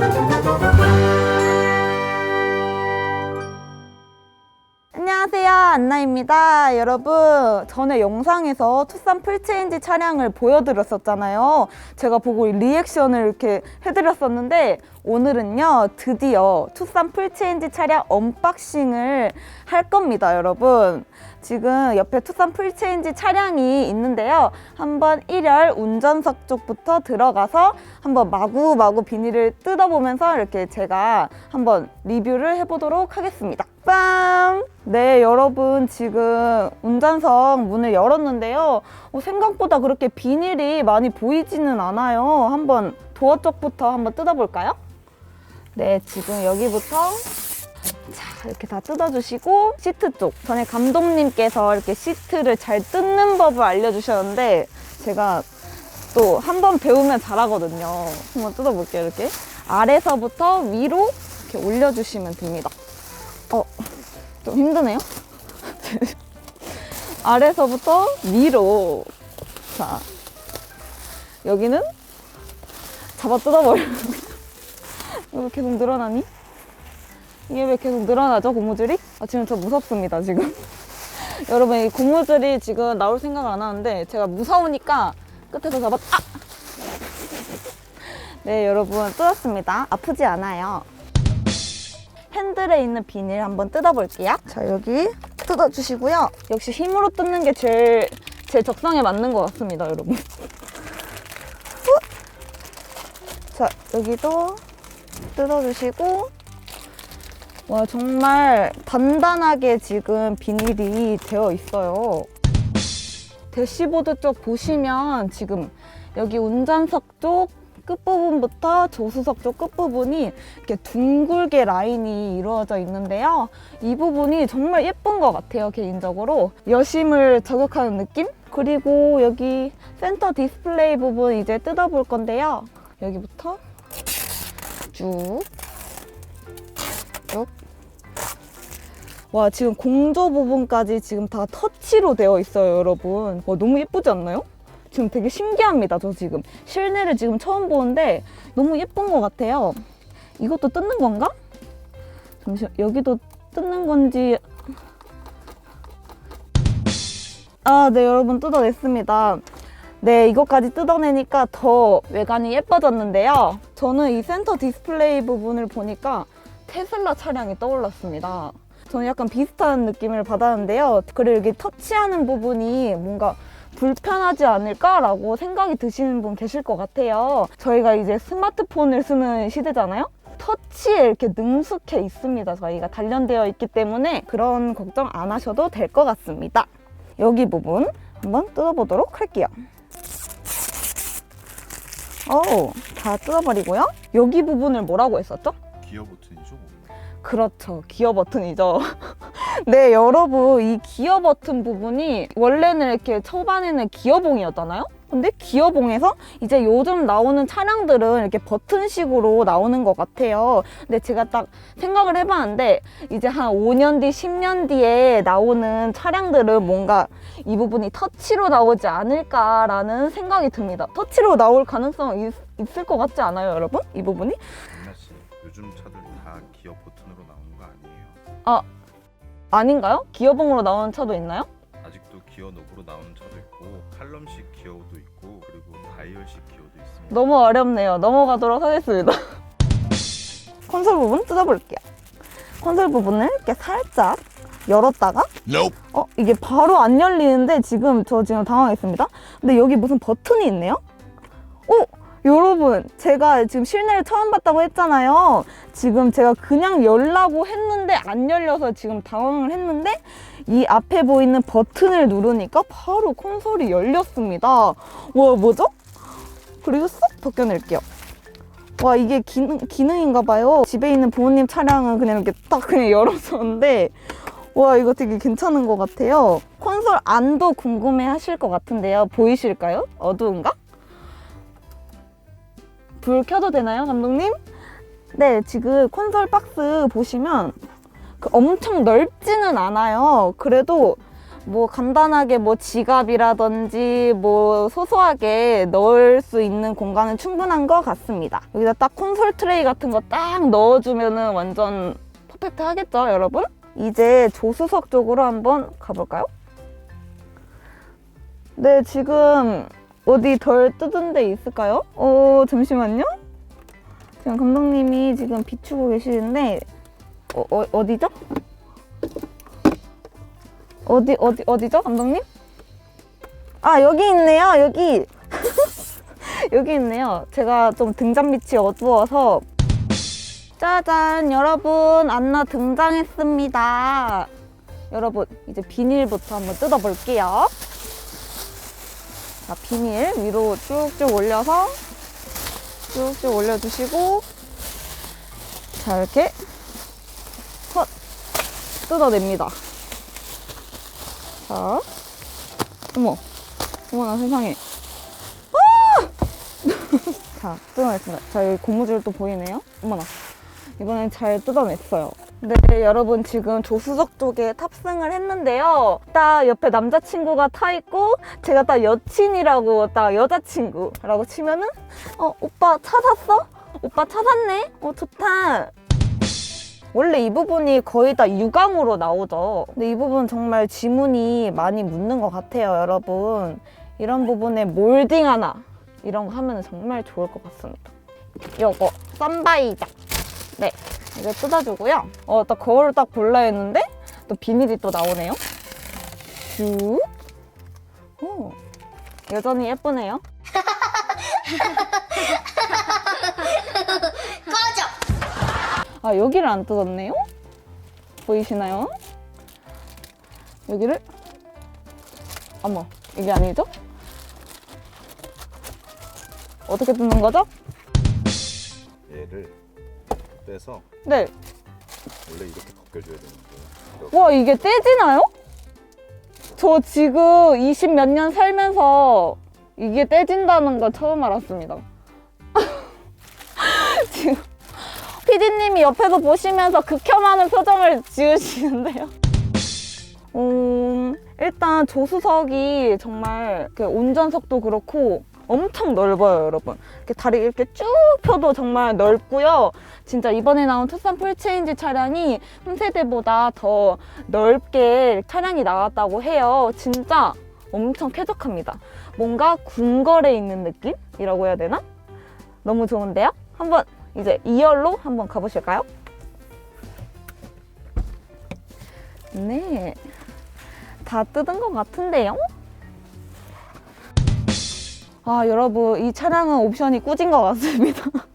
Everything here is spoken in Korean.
안 안나입니다. 여러분 전에 영상에서 투싼 풀체인지 차량을 보여드렸었잖아요. 제가 보고 리액션을 이렇게 해드렸었는데 오늘은요 드디어 투싼 풀체인지 차량 언박싱을 할 겁니다 여러분. 지금 옆에 투싼 풀체인지 차량이 있는데요. 한번 1열 운전석 쪽부터 들어가서 한번 마구마구 비닐을 뜯어보면서 이렇게 제가 한번 리뷰를 해보도록 하겠습니다 빰! 네, 여러분 지금 운전석 문을 열었는데요. 어, 생각보다 그렇게 비닐이 많이 보이지는 않아요. 한번 도어 쪽부터 한번 뜯어볼까요? 네, 지금 여기부터 자, 이렇게 다 뜯어주시고 시트 쪽. 전에 감독님께서 이렇게 시트를 잘 뜯는 법을 알려주셨는데 제가 또 한 번 배우면 잘하거든요. 한번 뜯어볼게요, 이렇게. 아래서부터 위로 이렇게 올려주시면 됩니다. 어, 좀 힘드네요. 아래서부터 위로. 자, 여기는 잡아 뜯어버려. 이거 계속 늘어나니? 이게 왜 계속 늘어나죠, 고무줄이? 아, 지금 저 무섭습니다, 지금. 여러분, 이 고무줄이 지금 나올 생각 안 하는데 제가 무서우니까 끝에서 잡아, 아! 네, 여러분, 뜯었습니다. 아프지 않아요. 핸들에 있는 비닐 한번 뜯어볼게요. 자, 여기 뜯어주시고요. 역시 힘으로 뜯는 게 제일, 제 적성에 맞는 것 같습니다, 여러분. 후! 자, 여기도 뜯어주시고. 와, 정말 단단하게 지금 비닐이 되어 있어요. 대시보드 쪽 보시면 지금 여기 운전석 쪽 끝부분부터 조수석 쪽 끝부분이 이렇게 둥글게 라인이 이루어져 있는데요. 이 부분이 정말 예쁜 것 같아요, 개인적으로. 여심을 저격하는 느낌? 그리고 여기 센터 디스플레이 부분 이제 뜯어볼 건데요. 여기부터 쭉, 쭉. 와, 지금 공조 부분까지 지금 다 터치로 되어 있어요, 여러분. 와, 너무 예쁘지 않나요? 지금 되게 신기합니다. 저 지금 실내를 지금 처음 보는데 너무 예쁜 것 같아요. 이것도 뜯는 건가? 잠시만 여기도 뜯는 건지 아, 네 여러분 뜯어냈습니다. 네 이것까지 뜯어내니까 더 외관이 예뻐졌는데요. 저는 이 센터 디스플레이 부분을 보니까 테슬라 차량이 떠올랐습니다. 저는 약간 비슷한 느낌을 받았는데요. 그리고 여기 터치하는 부분이 뭔가 불편하지 않을까라고 생각이 드시는 분 계실 것 같아요. 저희가 이제 스마트폰을 쓰는 시대잖아요. 터치에 이렇게 능숙해 있습니다. 저희가 단련되어 있기 때문에 그런 걱정 안 하셔도 될 것 같습니다. 여기 부분 한번 뜯어보도록 할게요. 오, 다 뜯어버리고요. 여기 부분을 뭐라고 했었죠? 기어 버튼이죠. 뭐. 그렇죠. 기어 버튼이죠. 네, 여러분, 이 기어 버튼 부분이 원래는 이렇게 초반에는 기어봉이었잖아요? 근데 기어봉에서 이제 요즘 나오는 차량들은 이렇게 버튼식으로 나오는 것 같아요. 근데 제가 딱 생각을 해봤는데 이제 한 5년 뒤, 10년 뒤에 나오는 차량들은 뭔가 이 부분이 터치로 나오지 않을까라는 생각이 듭니다. 터치로 나올 가능성 있, 있을 것 같지 않아요, 여러분? 이 부분이? 민나 씨, 요즘 차들 다 기어 버튼으로 나오는 거 아니에요? 아, 아닌가요? 기어봉으로 나오는 차도 있나요? 아직도 기어 노브로 나오는 차도 있고 칼럼식 기어도 있고 그리고 다이얼식 기어도 있습니다. 너무 어렵네요. 넘어가도록 하겠습니다. 콘솔 부분 뜯어볼게요. 콘솔 부분을 이렇게 살짝 열었다가 어 이게 바로 안 열리는데 지금 저 지금 당황했습니다. 근데 여기 무슨 버튼이 있네요? 어 여러분 제가 지금 실내를 처음 봤다고 했잖아요. 지금 제가 그냥 열라고 했는데 안 열려서 지금 당황을 했는데 이 앞에 보이는 버튼을 누르니까 바로 콘솔이 열렸습니다. 와 뭐죠? 그리고 쏙 벗겨낼게요. 와 이게 기능, 기능인가 봐요. 집에 있는 부모님 차량은 그냥 이렇게 딱 그냥 열어줬는데 와 이거 되게 괜찮은 것 같아요. 콘솔 안도 궁금해 하실 것 같은데요. 보이실까요? 어두운가? 불 켜도 되나요, 감독님? 네, 지금 콘솔 박스 보시면 그 엄청 넓지는 않아요. 그래도 뭐 간단하게 뭐 지갑이라든지 뭐 소소하게 넣을 수 있는 공간은 충분한 것 같습니다. 여기다 딱 콘솔 트레이 같은 거 딱 넣어주면은 완전 퍼펙트 하겠죠, 여러분? 이제 조수석 쪽으로 한번 가볼까요? 네, 지금 어디 덜 뜯은 데 있을까요? 어, 잠시만요. 지금 감독님이 지금 비추고 계시는데 어, 어 어디죠? 어디 어디 어디죠, 감독님? 아 여기 있네요, 여기 여기 있네요. 제가 좀 등잔 밑이 어두워서 짜잔, 여러분 안나 등장했습니다. 여러분 이제 비닐부터 한번 뜯어볼게요. 자, 비닐 위로 쭉쭉 올려서 쭉쭉 올려주시고 자 이렇게 컷 뜯어냅니다. 자, 어머, 어머나 세상에. 아! 자, 뜯어냈습니다. 자, 여기 고무줄도 보이네요. 어머나. 이번엔 잘 뜯어냈어요. 네, 여러분 지금 조수석 쪽에 탑승을 했는데요. 딱 옆에 남자친구가 타 있고 제가 딱 여친이라고 딱 여자친구라고 치면은 어 오빠 차 샀어? 오빠 차 샀네? 어 좋다. 원래 이 부분이 거의 다 유광으로 나오죠. 근데 이 부분 정말 지문이 많이 묻는 것 같아요, 여러분. 이런 부분에 몰딩 하나 이런 거 하면 정말 좋을 것 같습니다. 요거 썬바이작. 네, 이거 뜯어주고요. 어, 딱 거울을 딱 볼라 했는데 또 비닐이 또 나오네요. 쭉. 오, 여전히 예쁘네요. 아 여기를 안 뜯었네요? 보이시나요? 여기를 어머 이게 아니죠? 어떻게 뜯는 거죠? 얘를 빼서 네. 원래 이렇게 벗겨줘야 되는데 와 이게 떼지나요? 저 지금 20 몇 년 살면서 이게 떼진다는 거 처음 알았습니다. 지금 피디님이 옆에서 보시면서 극혐하는 표정을 지으시는데요. 음, 일단 조수석이 정말 그 운전석도 그렇고 엄청 넓어요, 여러분. 이렇게 다리 이렇게 쭉 펴도 정말 넓고요. 진짜 이번에 나온 투싼 풀체인지 차량이 3세대보다 더 넓게 차량이 나왔다고 해요. 진짜 엄청 쾌적합니다. 뭔가 궁궐에 있는 느낌이라고 해야 되나? 너무 좋은데요? 한번 이제 2열로 한번 가보실까요? 네. 다 뜯은 것 같은데요? 아, 여러분, 이 차량은 옵션이 꾸진 것 같습니다.